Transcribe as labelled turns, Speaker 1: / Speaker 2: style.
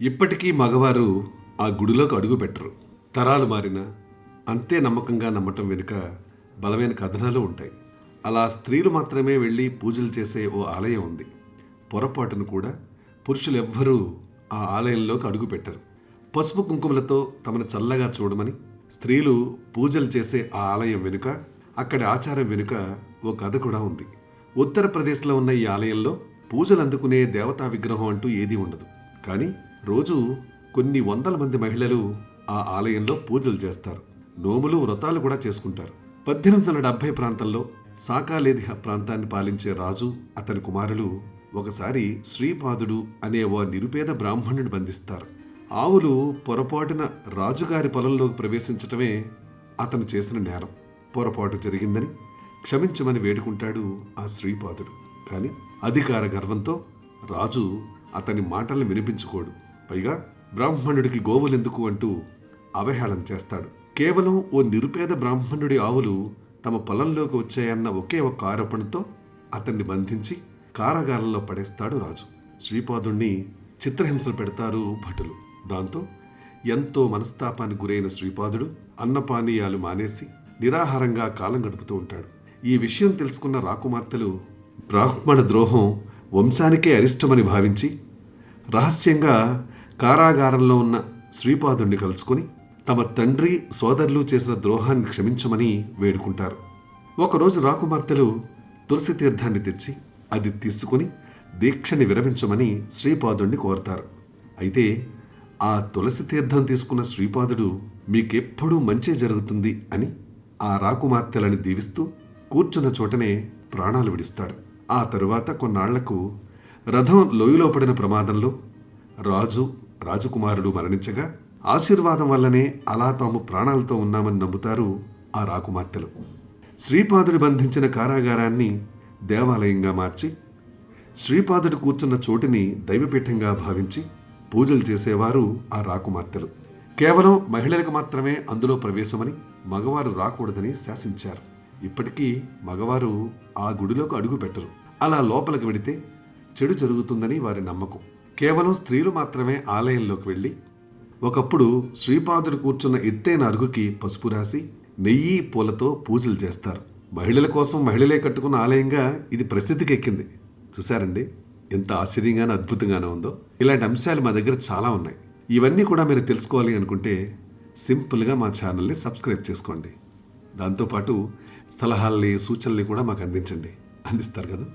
Speaker 1: ఇప్పటికీ మగవారు ఆ గుడిలోకి అడుగు పెట్టరు. తరాలు మారినా అంతే నమ్మకంగా నమ్మటం వెనుక బలమైన కథనాలు ఉంటాయి. అలా స్త్రీలు మాత్రమే వెళ్ళి పూజలు చేసే ఓ ఆలయం ఉంది. పొరపాటును కూడా పురుషులు ఎవ్వరూ ఆ ఆలయంలోకి అడుగు పెట్టరు. పసుపు కుంకుమలతో తమను చల్లగా చూడమని స్త్రీలు పూజలు చేసే ఆ ఆలయం వెనుక అక్కడి ఆచారం వెనుక ఓ కథ కూడా ఉంది. ఉత్తరప్రదేశ్లో ఉన్న ఈ ఆలయంలో పూజలు అందుకునే దేవతా విగ్రహం అంటూ ఏదీ ఉండదు. కానీ రోజు కొన్ని వందల మంది మహిళలు ఆ ఆలయంలో పూజలు చేస్తారు. నోములు వ్రతాలు కూడా చేసుకుంటారు. పద్దెనిమిది వందల డెబ్బై ప్రాంతంలో సాకాలేధిహ ప్రాంతాన్ని పాలించే రాజు అతని కుమారులు ఒకసారి శ్రీపాదుడు అనే ఓ నిరుపేద బ్రాహ్మణుని బంధిస్తారు. ఆవులు పొరపాటున రాజుగారి పొలంలోకి ప్రవేశించటమే అతను చేసిన నేరం. పొరపాటు జరిగిందని క్షమించమని వేడుకుంటాడు ఆ శ్రీపాదుడు. కానీ అధికార గర్వంతో రాజు అతని మాటలను వినిపించుకోడు. పైగా బ్రాహ్మణుడికి గోవులెందుకు అంటూ అవహేళన చేస్తాడు. కేవలం ఓ నిరుపేద బ్రాహ్మణుడి ఆవులు తమ పొలంలోకి వచ్చాయన్న ఒకే ఒక్క ఆరోపణతో అతన్ని బంధించి కారాగారంలో పడేస్తాడు రాజు. శ్రీపాదుణ్ణి చిత్రహింసలు పెడతారు భటులు. దాంతో ఎంతో మనస్తాపానికి గురైన శ్రీపాదుడు అన్నపానీయాలు మానేసి నిరాహారంగా కాలం గడుపుతూ ఉంటాడు. ఈ విషయం తెలుసుకున్న రాకుమార్తెలు బ్రాహ్మణ ద్రోహం వంశానికే అరిష్టమని భావించి రహస్యంగా కారాగారంలో ఉన్న శ్రీపాదుణ్ణి కలుసుకొని తమ తండ్రి సోదరులు చేసిన ద్రోహాన్ని క్షమించమని వేడుకుంటారు. ఒకరోజు రాకుమార్తెలు తులసి తీర్థాన్ని తెచ్చి అది తీసుకుని దీక్షని విరమించమని శ్రీపాదుణ్ణి కోరతారు. అయితే ఆ తులసి తీర్థం తీసుకున్న శ్రీపాదుడు మీకెప్పుడూ మంచి జరుగుతుంది అని ఆ రాకుమార్తెలని దీవిస్తూ కూర్చున్న చోటనే ప్రాణాలు విడిస్తాడు. ఆ తరువాత కొన్నాళ్ళకు రథం లోయలో పడిన ప్రమాదంలో రాజు రాజకుమారుడు మరణించగా ఆశీర్వాదం వల్లనే అలా తాము ప్రాణాలతో ఉన్నామని నమ్ముతారు ఆ రాకుమార్తెలు. శ్రీపాదుడు బంధించిన కారాగారాన్ని దేవాలయంగా మార్చి శ్రీపాదుడు కూర్చున్న చోటిని దైవపీఠంగా భావించి పూజలు చేసేవారు ఆ రాకుమార్తెలు. కేవలం మహిళలకు మాత్రమే అందులో ప్రవేశమని మగవారు రాకూడదని శాసించారు. ఇప్పటికీ మగవారు ఆ గుడిలోకి అడుగు పెట్టరు. అలా లోపలికి వెడితే చెడు జరుగుతుందని వారి నమ్మకం. కేవలం స్త్రీలు మాత్రమే ఆలయంలోకి వెళ్ళి ఒకప్పుడు శ్రీపాదుడు కూర్చున్న ఎత్తైన అరుగుకి పసుపు రాసి నెయ్యి పూలతో పూజలు చేస్తారు. మహిళల కోసం మహిళలే కట్టుకున్న ఆలయంగా ఇది ప్రసిద్ధికి ఎక్కింది చూసారండి ఎంత ఆశ్చర్యంగానో అద్భుతంగానే ఉందో. ఇలాంటి అంశాలు మా దగ్గర చాలా ఉన్నాయి. ఇవన్నీ కూడా మీరు తెలుసుకోవాలి అనుకుంటే సింపుల్గా మా ఛానల్ని సబ్స్క్రైబ్ చేసుకోండి. దాంతోపాటు సలహాల్ని సూచనల్ని కూడా మాకు అందించండి. అందిస్తారు కదా?